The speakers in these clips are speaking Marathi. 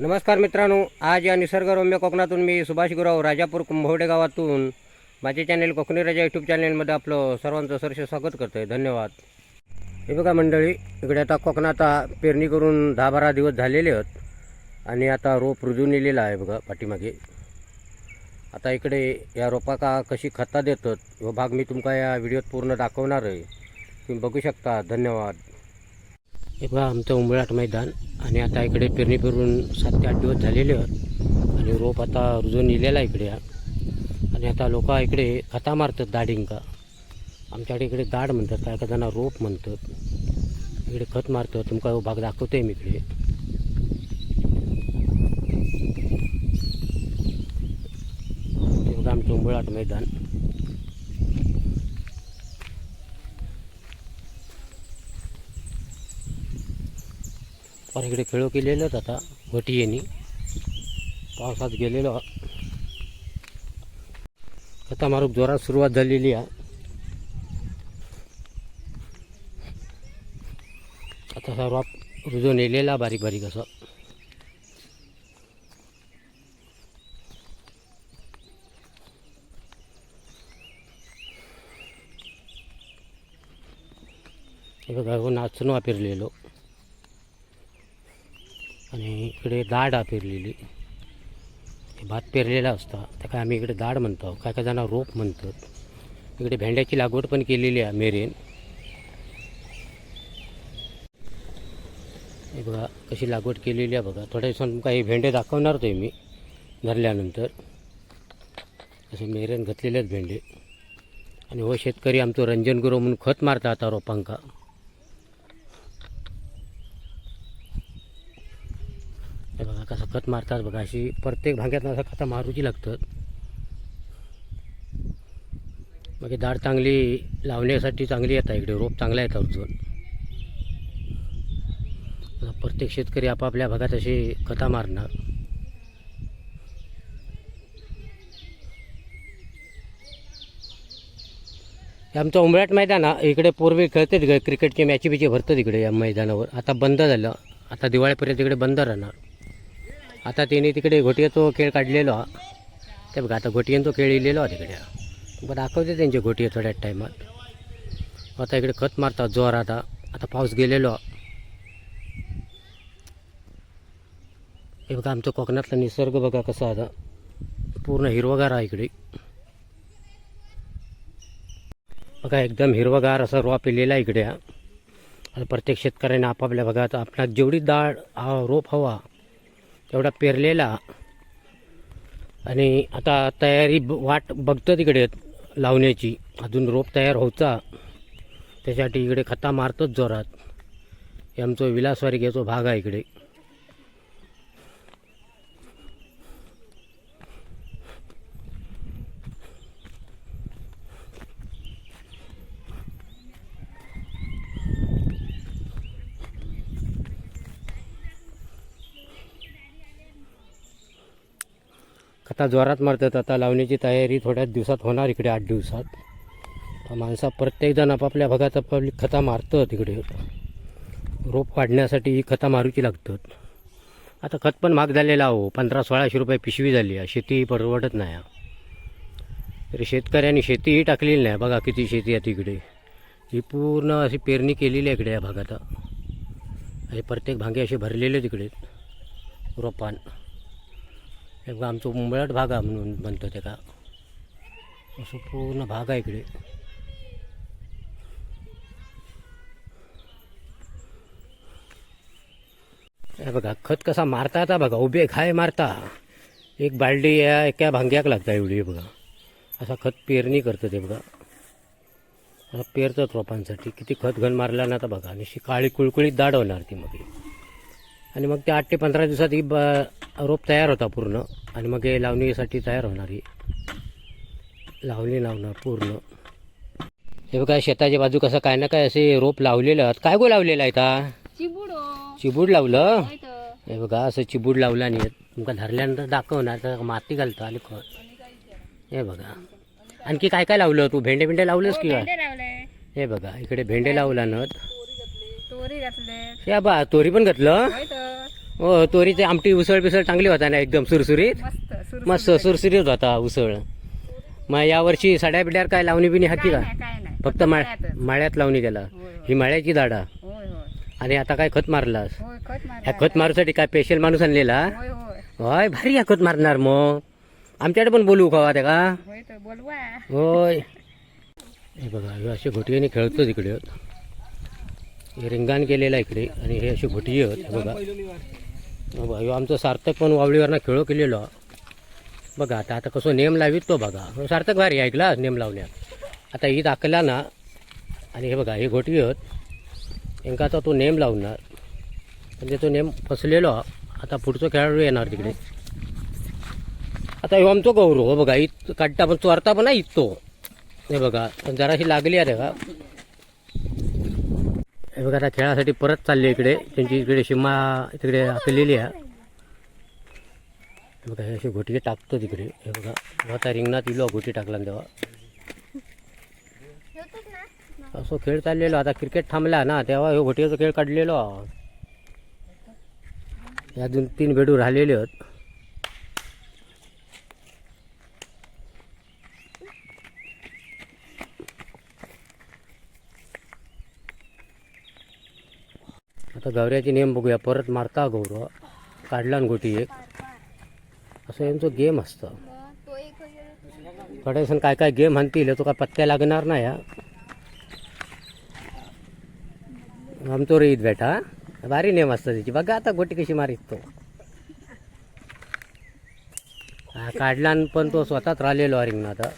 नमस्कार मित्रांनो आज या निसर्गरम्य कोकणातून मी सुभाष गुराव राजापूर कुंभवडे गावातून माझे चॅनेल कोकणी राजा यूट्यूब चॅनेलमध्ये आपलं सर्वांचं सरसे स्वागत करतो आहे धन्यवाद. हे बघा मंडळी इकडे आता कोकणात पेरणी करून दहा बारा दिवस झालेले आहेत आणि आता रोप रुजून नेलेला आहे बघा पाठीमागे. आता इकडे या रोपाका कशी खता देतात व भाग मी तुमका या व्हिडिओत पूर्ण दाखवणार आहे. तुम्ही बघू शकता. धन्यवाद. हे बघा आमचं उंबळाट मैदान आणि आता इकडे पेरणी फिरून सात ते आठ दिवस झालेले आहेत. आणि रोप आता रुजून इलेला आहे इकडे. आणि आता लोक इकडे खता मारतात दाडिंका. आमच्याकडे इकडे दाड म्हणतात काय का जणांना रोप म्हणतात. इकडे खत मारतात. तुमका भाग भाग दाखवतोय मी इकडे. बघा आमचं उंबळाट मैदान. पर इकडे खेळो केलेलोच आता घटी येणी. पावसात गेलेलो. आता मारूक जोरात सुरुवात झालेली आहे. आता सर्वात रुजून येलेला बारीक बारीक असं. हे बघा नाचणं वापरलेलो. इकडे दाड पेरलेली. भात पेरलेला असता. त्या आम्ही इकडे दाड म्हणतो काय काय जणांना रोप म्हणतात. इकडे भेंड्याची लागवड पण केलेली आहे मेरेन. हे बघा कशी लागवड केलेली आहे बघा. थोड्या दिवसांत तुमका हे भेंडे दाखवणार होते मी धरल्यानंतर. असे मेरेन घातलेले आहेत भेंडे. आणि हो शेतकरी आमचं रंजनगुरु म्हणून खत मारता आता रोपांका हे बघा कसं खत मारतात बघा अशी प्रत्येक भांग्यात असं खतं मारूची लागतात. मग हे चांगली लावण्यासाठी चांगली येतात इकडे रोप चांगला येतात अजून प्रत्येक शेतकरी आपापल्या भागात अशी खता मारणार. आमचं उमराट मैदान इकडे पूर्वी खेळतात ग क्रिकेटचे मॅची बिची भरतात इकडे या मैदानावर. आता बंद झालं. आता दिवाळीपर्यंत इकडे बंद राहणार. आता तिने तिकडे घोटियाचो खेळ काढलेलो हा. ते बघा आता घोटियान खेळ इलेलो हा तिकडे बरं दाखवते त्यांचे घोटिया थोड्या टायमात. आता इकडे खत मारतात जोर आता आता पाऊस गेलेलो हा. हे बघा आमचं कोकणातला निसर्ग बघा कसा आता. पूर्ण हिरवगार आहे इकडे. बघा एकदम हिरवगार असा रोप पिलेला आहे इकडे आता प्रत्येक शेतकऱ्याने आपापल्या भागात आपल्याला जेवढी डाळ हा रोप हवा तेवढा पेरलेला. आणि आता तयारी ब- वाट बघतं तिकडे लावण्याची. अजून रोप तयार होता त्याच्यासाठी इकडे खता मारतोच जोरात. हे आमचं विलासवारी घ्यायचो भाग आहे इकडे. आता जोरात मारतात आता लावण्याची तयारी थोड्याच दिवसात होणार इकडे आठ दिवसात. माणसा प्रत्येकजण आपापल्या भागात आपापली खता मारतं तिकडे रोप वाढण्यासाठी ही खता मारूची लागतात. आता खत पण महाग झालेला आहो हो. पंधरा सोळाशे रुपये पिशवी झाली आहे. शेती परवडत नाही आहे. तरी शेतकऱ्यांनी शेतीही टाकलेली नाही. बघा किती शेती आहे तिकडे. ही पूर्ण अशी पेरणी केलेली आहे इकडे या भागात. हे प्रत्येक भांगे असे भरलेले तिकडे रोपान. एक बघा आमचं उंबळट भाग आहे म्हणून म्हणतो ते असं पूर्ण भाग आहे इकडे. हे बघा खत कसा मारता आता बघा उभे घाय मारता. एक बालडी या एका भांग्याक लागता एवढी बघा. असा खत पेरणी करतं ते बघा. आता पेरतात रोपांसाठी. किती खत घन मारला ना आता बघा. आणि अशी काळी कुळकुळीत दाड होणार ती मग. आणि मग ते आठ ते पंधरा दिवसात ही ब रोप तयार होता पूर्ण आणि मग हे लावणीसाठी तयार होणार ही. लावणी लावणार पूर्ण. हे बघा शेताच्या बाजू कसं काय ना काय असे रोप लावलेलं काय गो लावलेलं आहे आता चिबुडो. चिबूड लावलं? हे बघा असं चिबूड लावलं आणि तुमका धरल्यानंतर दाखवणार तर माती घालतं आणि खत. हे बघा. आणखी काय काय लावलं? तू भेंडे भेंडे लावलंस की हे बघा इकडे भेंडे लावला ना तोरी घातले. हे बा तोरी पण घातलं? हो तोरीची आमटी उसळ बिसळ चांगली होता ना एकदम सुरसुरीत? मस्त सुरू मस्त सुरसुरीत होता उसळ. मग यावर्षी साड्या बिड्यावर काय लावणी बिणी हाती का? फक्त. माळ्यात लावणी होय, ही माळ्याची दाडा आणि आता काय खत मारलास? होय खत मारूसाठी काय स्पेशल माणूस आणलेला? होय भारी या खत मारणार मग. आमच्याकडे पण बोलू खावा त्या का? होय हे बघा हे असे घोटियाने खेळतो तिकडे हे रिंगाण केलेलं इकडे आणि हे असे घोटी आहेत हे बघा. हे बघा आमचं सार्थक पण वावळीवरनं खेळो केलेलो. बघा आता आता कसं नेम लावीत तो बघा. सार्थक भारी ऐकला नेम लावण्यात आता ही दाखला ना. आणि हे बघा हे घोटी होत यांका आता तो नेम लावणार. म्हणजे तो नेम फसलेलो. हा. आता पुढचं खेळाडू येणार तिकडे. आता ह्यो आमचो गौरव हो बघा. इत काढता पण चोरता पण नाही तो. हे बघा पण जराशी लागली आहे का हे बघा आता खेळासाठी परत चालले इकडे. त्यांची इकडे सीमा तिकडे आखलेली आहे. हे बघा हे अशी घोटी टाकतो तिकडे. हे बघा आता त्या रिंगणात इलो घोटी टाकला तेव्हा. असं खेळ चाललेलो आता क्रिकेट थांबला ना तेव्हा हे घोटीचा खेळ काढलेलो या दोन तीन बेडू राहिलेले आहेत. आता गवऱ्याचे नेम बघूया. परत मारता गौरव. काढला गोटी एक. असं यांचं गेम असतं. थोड्या काय काय गेम आणतील तो काय पत्त्या लागणार नाही हा. आमचो रे ईद बेटा भारी नेम असतं त्याची. बघा आता गोटी कशी मारित तो. हा काढला पण तो स्वतःच राहिलेलो अरिंग रिंगण आता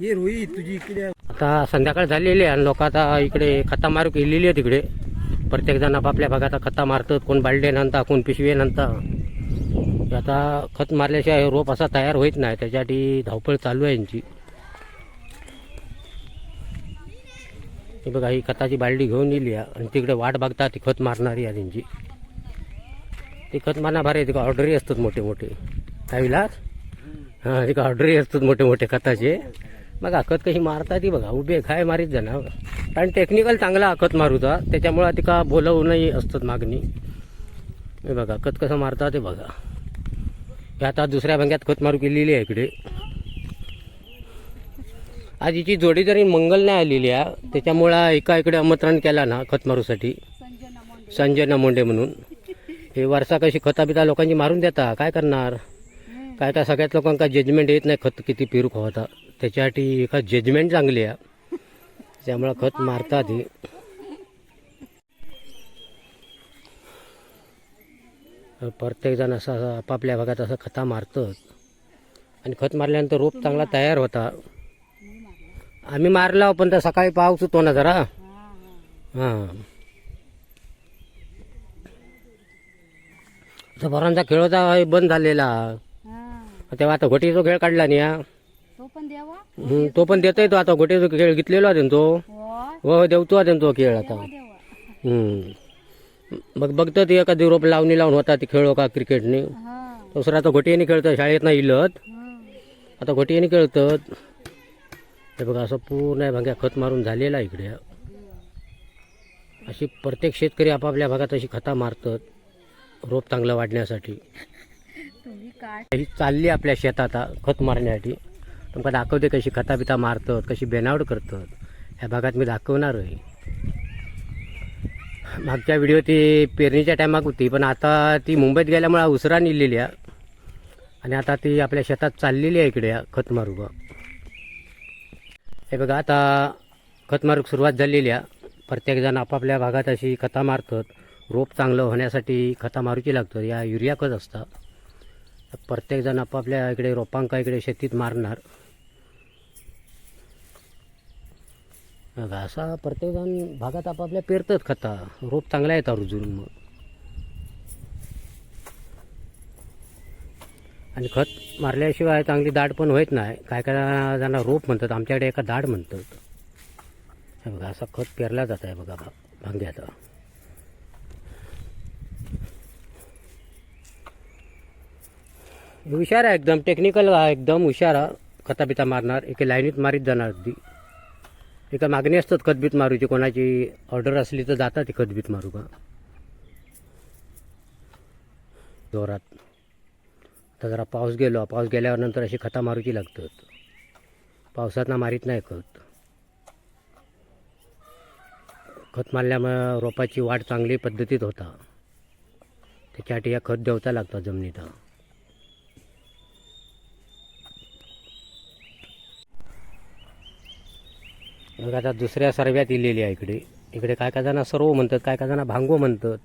ये रोहित तुझी इकडे आता संध्याकाळ झालेली आहे आणि लोक आता इकडे खता मारू केलेली आहे तिकडे प्रत्येक जण आपापल्या भागात खता मारतात कोण बालडे नंता कोण पिशवे नंता आता खत मारल्याशिवाय रोप असा तयार होत नाही त्याच्यासाठी धावपळ चालू आहे यांची. हे बघा ही खताची बालडी घेऊन येली आणि तिकडे वाट बघता ती खत मारणारी आहे त्यांची. ती खत मारणार भारी तिकडे ऑर्डरी असतात मोठे मोठे काय विलास? हां तिकडे ऑर्डरी असतात मोठे मोठे खताचे. बघा खत कशी मारता ती बघा उभे खाय मारीत जाणार कारण टेक्निकल चांगला खत मारूचा त्याच्यामुळं तिका बोलवूनही असतात मागणी. हे बघा खत कसं मारता ते बघा. हे आता दुसऱ्या भंग्यात खत मारू केलेली आहे इकडे. आज हिची जोडी जरी मंगल नाही आलेली आहे त्याच्यामुळं एका इकडे आमंत्रण केला ना खत मारूसाठी. संजय संजय नमोंडे म्हणून. हे वर्षा कशी खता बिता लोकांची मारून देता काय करणार? काय काय सगळ्यात लोकांका जजमेंट येत नाही खत किती पिरू होता त्याच्यासाठी एका जजमेंट चांगली आहे. त्यामुळं खत मारतात हे. प्रत्येकजण असं असं आपापल्या भागात असं खता मारतात आणि खत मारल्यानंतर रोप चांगला तयार होता. आम्ही मारला पण तर सकाळी पाऊस होतो ना जरा. हां. आता पोरांचा खेळ होता बंद झालेला. तेव्हा आता घोटीचा खेळ काढला नाही हा. तो पण द्यावा हम्म, तो पण देतोय तो आता घोटीचा खेळ घेतलेला आहे तो. होय? हो देवतो आहे तो खेळ आता. देवा हम्म. मग बघतो ते एखादी रोप लावणी लावून होता ते खेळ का क्रिकेटने. हा. दुसरा आता घोटीने खेळतं शाळेत नाही इलत. हा. आता घोटीने खेळतात. हे बघा असं पूर्ण भांग्या खत मारून झालेला आहे इकडे. अशी प्रत्येक शेतकरी आपापल्या भागात अशी खता मारतात रोप चांगलं वाढण्यासाठी. ही चालली आपल्या शेतात खत मारण्यासाठी. तुमका दाखवते कशी खता बिता मारतात कशी बेनावड करतात. ह्या भागात मी दाखवणार आहे मागच्या व्हिडिओ ती पेरणीच्या टायमाक होती पण आता ती मुंबईत गेल्यामुळे उसरा निघलेली आहे. आणि आता ती आपल्या शेतात चाललेली आहे इकडे खत मारू हे बघा आता खत मारूक सुरुवात झालेली आहे. प्रत्येकजण आपापल्या भागात अशी खता मारतात. रोप चांगलं होण्यासाठी खता मारूची लागतात. या युरिया खत असतात प्रत्येकजण आपापल्या इकडे रोपांका इकडे शेतीत मारणार. घासा असा प्रत्येकजण भागात आपापल्या पेरतात खता. रोप चांगला येतात रुजून मग. आणि खत मारल्याशिवाय चांगली दाढ पण होत नाही. काय काय जणांना रोप म्हणतात आमच्याकडे एका दाढ म्हणतात. हे बघा असा खत पेरला जात आहे बघा भांग्याचा. हुशार आहे एकदम टेक्निकल आहे एकदम हुशार आहे. खता बिता मारणार एके लाईनीत मारीत जाणार अगदी एका मागणी असतात खतबीत मारूची कोणाची ऑर्डर असली तर जातात ती खतबीत मारू का? जोरात. आता जरा पाऊस गेलो पाऊस गेल्यावर नंतर अशी खता मारूची लागतात. पावसात ना मारीत नाही खत. खत मारल्यामुळं रोपाची वाढ चांगली पद्धतीत होता. त्याच्यासाठी या खत द्यावचा लागतात जमिनीत. मग आता दुसऱ्या सर्व्यात इलेली आहे इकडे. इकडे काय काय जण सर्व म्हणतात काय काय जण भांगो म्हणतात.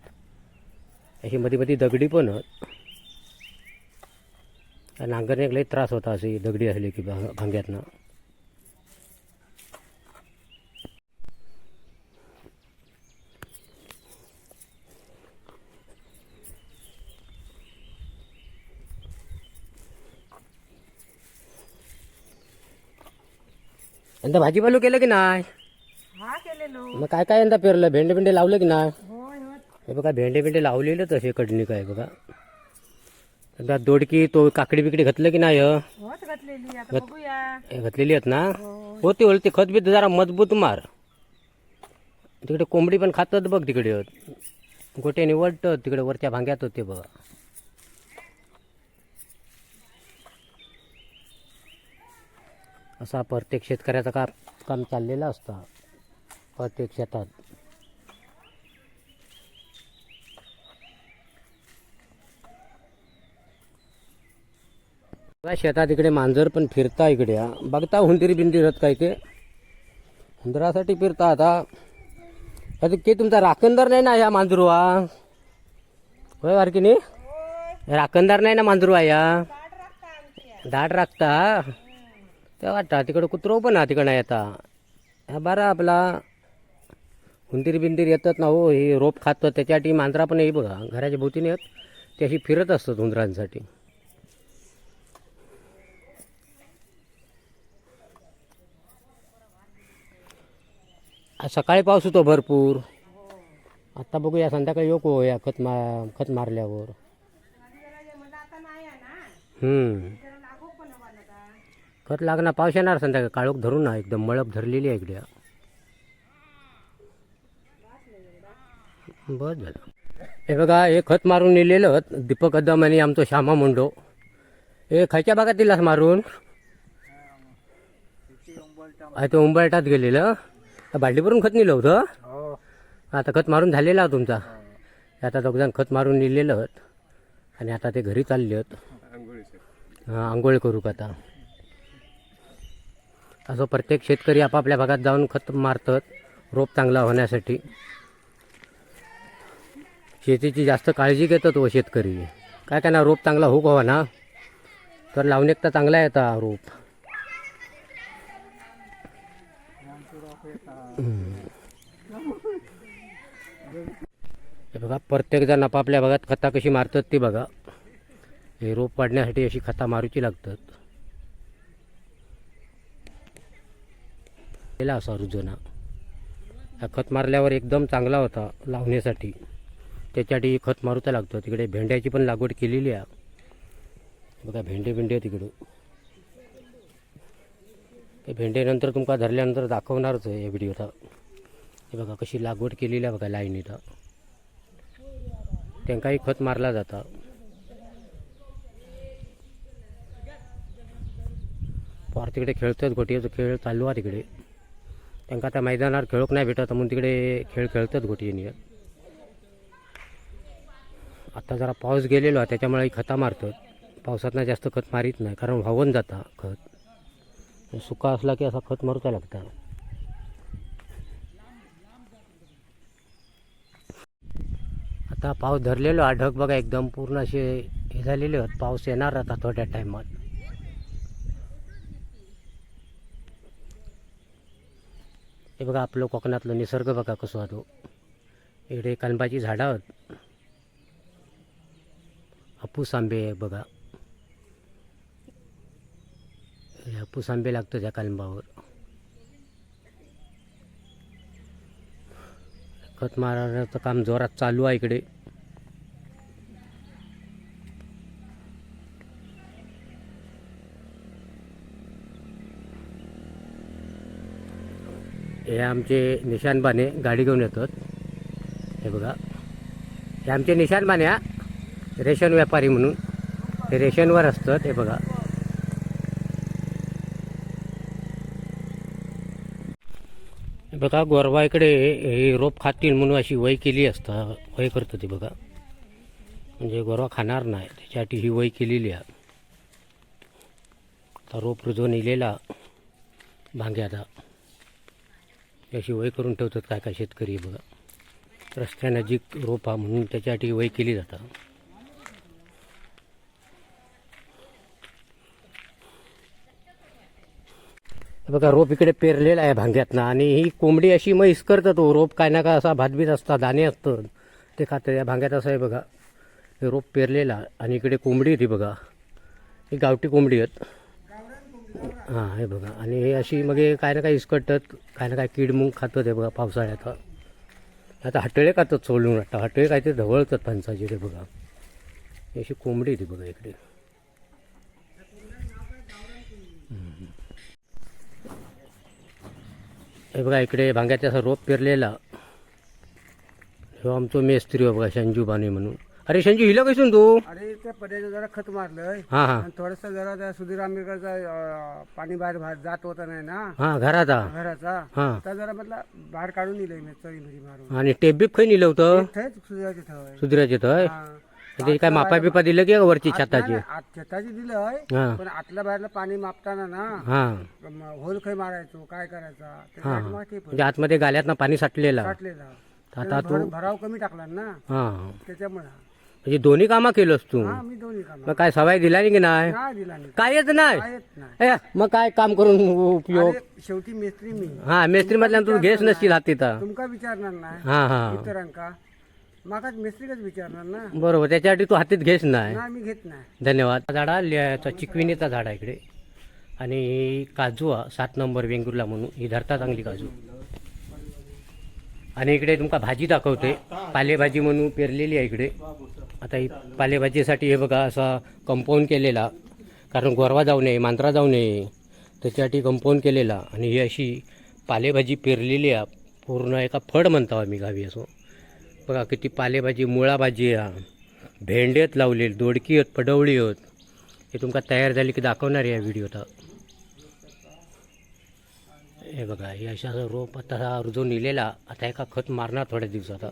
अशी मध्ये मध्ये दगडी पण आहेत. त्या नांगरण्याक लई त्रास होता अशी दगडी असली की भांग भांग्यातनं. यंदा भाजीपालू केलं की नाही? हा केलेलो. मग काय काय यंदा पेरलं? भेंडे भेंडे लावलं की नाही? होय होय. हे बघा भेंडे भेंडे लावलेलं तसे कडणी काय बघा. यंदा दोडकी तो काकडी बिकडी घातलं की नाही हं? होत घातलेली आता बघूया. हे घातलेली आहेत ना? हो होती होती. खत बीत जरा मजबूत मार. तिकडे कोंबडी पण खातात बघ तिकडे. गोटे निवडतं तिकडे वरच्या भांग्यात होते बघा. असा प्रत्येक शेतकऱ्याचा का काम चाललेला असतं. प्रत्येक शेतात. शेतात इकडे मांजर पण फिरता इकडे हा. बघता हुंदीर बिंदी आहेत काय ते? हुंदरासाठी फिरता आता. आता ते तुमचा राखणदार नाही ना या मांजरूवा? होय वारकिनी? राखणदार नाही ना मांजरुआ या? दाट राखता ते वाटता तिकडं कुत्रो पण हा तिकडं येता. हा बरा आपला हुंदीर बिंदीर येतात ना हो हे रोप खातात त्याच्यासाठी मांजरा पण हे बघा. घराच्या भोवतीने येत ते अशी फिरत असतात हुंदरांसाठी. सकाळी पाऊस होतो भरपूर. आता बघूया संध्याकाळी येऊ को या खत मा खत मारल्यावर. खत लागणार पाऊस येणार संध्याकाळी. काळोख धरून ना एकदम मळप धरलेली आहे इकडे. बस झालं. हे बघा हे खत मारून नेलेलं दीपक कदम आणि आमचं श्यामा मुंडो. हे खायच्या भागात दिलास मारून. ते उंबरटात गेलेलं. बाल्डीवरून खत नेलं होतं? हो. आता खत मारून झालेला आहे तुमचा. आता दोघजण खत मारून नेलेलं आणि आता ते घरी चालले आहेत हां आंघोळ करू का आता? असं प्रत्येक शेतकरी आपापल्या भागात जाऊन खत मारतात. रोप चांगला होण्यासाठी. शेतीची जास्त काळजी घेतात व शेतकरी. काय काय ना रोप चांगला होक हवा ना तर लावणे तर चांगला येता रोप. हे बघा प्रत्येकजण आपापल्या भागात खता कशी मारतात ती बघा. हे रोप वाढण्यासाठी अशी खता मारूची लागतात. केला असा रुजना. हा खत मारल्यावर एकदम चांगला होता लावण्यासाठी त्याच्यासाठी खत मारूचा लागतं. तिकडे भेंड्याची पण लागवड केलेली आहे. बघा भेंडे भेंडे तिकडं ते भेंडेनंतर तुमका धरल्यानंतर दाखवणारच आहे या व्हिडिओचा हे बघा कशी लागवड केलेली आहे बघा लाईनीत. त्यांकाही खत मारला जाता. पार तिकडे खेळतात गोटीचा खेळ चालू आहे तिकडे. त्यांका त्या मैदानावर खेळूक नाही भेटत म्हणून तिकडे खेळ खेळतात गोटीने आता जरा पाऊस गेलेलो आहे त्याच्यामुळे खता मारतात पावसातनं जास्त खत मारीत नाही कारण वाहून जाता खत. सुका असला की असा खत मारूचा लागता. आता पाऊस धरलेलो हा ढग बघा एकदम पूर्ण असे हे झालेले आहेत. पाऊस येणार आता थोड्या टायमात. हे बघा आपलं कोकणातलं निसर्ग बघा कसं होतो इकडे कलबाची झाडं आहेत हापूस आंबे आहे बघा. हे हापूस आंबे लागतं त्या कलंबावर खत मारण्याचं काम जोरात चालू आहे इकडे. हे आमचे निशाणबाने गाडी घेऊन येतात. हे बघा. हे आमचे निशाणबाने हा. रेशन व्यापारी म्हणून. हे रेशनवर असतात हे बघा. हे बघा गोरवा इकडे हे रोप खातील म्हणून अशी वय केली असता वय करतो ते बघा. म्हणजे गोरवा खाणार नाही त्याच्यासाठी ही वय केलेली आहे. आता रोप रुजवून इलेला भांग्याचा अशी वय करून ठेवतात काय काय शेतकरी बघा. रस्त्यानजीक रोप हा म्हणून त्याच्यासाठी वय केली जातात. बघा रोप इकडे पेरलेला आहे भांग्यातनं आणि ही कोंबडी अशी मैस करतात तो रोप काय ना काय असा भातबीत असतात दाणे असतं ते खातं या भांग्यात असं आहे बघा. हे रोप पेरलेला आणि इकडे कोंबडी होती बघा. ही गावठी कोंबडी आहेत. हां हे बघा. आणि हे अशी मग काय ना काय इसकटतात काय ना काय कीड मुंग खातात हे बघा पावसाळ्यात. आता हटळे खातात सोडून वाटतं हटळे काय ते ढवळतात फणसाचे ते बघा. ही अशी कोंबडी ती बघा इकडे. हे बघा इकडे भांग्याचा असा रोप पेरलेला. हो आमचं मेस्त्री हो बघा संजू बाने म्हणून. अरे संजू हिला कसून तू? अरे त्या पड्याचं जरा खत मारलंय. हां हां. आणि थोडस जरा त्या सुधीर आंबेडकरचा अं, पाणी बाहेर बाहेर जात होता नाही ना? हां घरात घराचा. हां. जरा म्हटलं बाहेर काढून दिलंय मी चरी मिरी मारून. आणि टेप बीप खाई नेलं होतं? थेच सुधीराचे ठेवाय सुधीराचे तर ते काय मापा बिपा दिलं की वरची छताची? छताची दिलंय हां. पण आतल्या बाहेरला पाणी मापताना ना हां. म- होल खै मारायचो काय करायचा हां. मग पण म्हणजे आतमध्ये गाल्यातनं पाणी साठलेलं. साठलेला. आता तू भर- भराव कमी टाकला ना. हां. त्याच्यामुळे. म्हणजे दोन्ही कामं केलंस तू. हा मी दोन्ही काम मग काय सवाय दिला नाही की नाही? नाही दिला नाही काय येत नाही? काय येत नाही. ए, मग काय काम करून उपयोग? अरे, शेवटी मेस्त्री मी. हा मेस्त्री मधल्या तू घेस नसतील हात तिथं. तुमका विचारणार नाही हा हा. इतरांका. मागाच मेस्त्रीकच विचारणार ना. बरोबर त्याच्यासाठी तू हातीत घेस नाही. नाही मी घेत नाही. धन्यवाद. झाडा लिहायचा चिकविनीचा झाड आहे इकडे. आणि काजू हा सात नंबर वेंगुर्ला म्हणून. ही धरता चांगली काजू. आणि इकडे तुमका भाजी दाखवते. पालेभाजी म्हणून पेरलेली आहे इकडे. आता ही पालेभाजीसाठी हे बघा असा कंपाऊंड केलेला. कारण गोरवा जाऊ नये मांजरा जाऊ नये त्याच्यासाठी कंपाऊंड केलेला. आणि ही अशी पालेभाजी पेरलेली आहे. पूर्ण एका फड म्हणतो आम्ही गावी असो. बघा किती पालेभाजी मुळाभाजी भाजी आहे भेंडेत लावलेली दोडकी आहेत पडवळी आहेत. हे तुमका तयार झाली की दाखवणार आहे या व्हिडिओत. हे बघा हे अशा रोप आता हा रुजवून नेलेला. आता एका खत मारणार थोड्या दिवसात.